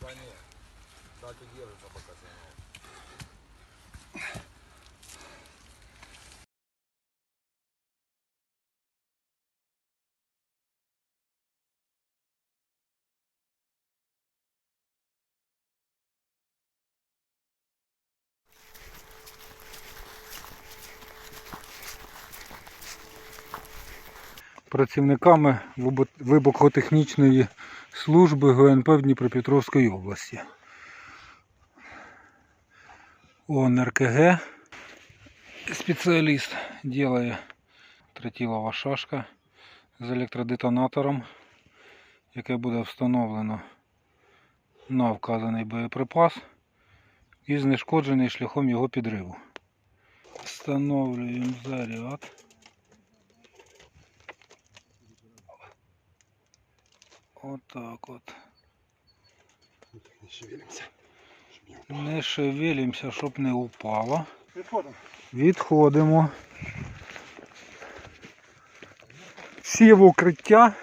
стороне. Так и держится пока сигнал. Працівниками вибухотехнічної служби ГНП в Дніпропетровській області. Он РКГ. Спеціаліст делає тротилова шашка з електродетонатором, яке буде встановлено на вказаний боєприпас і знешкоджений шляхом його підриву. Встановлюємо заряд. Отак от. Не шевелимся. Не шевелимося, щоб не упало. Відходимо. Відходимо. Всі в укриття.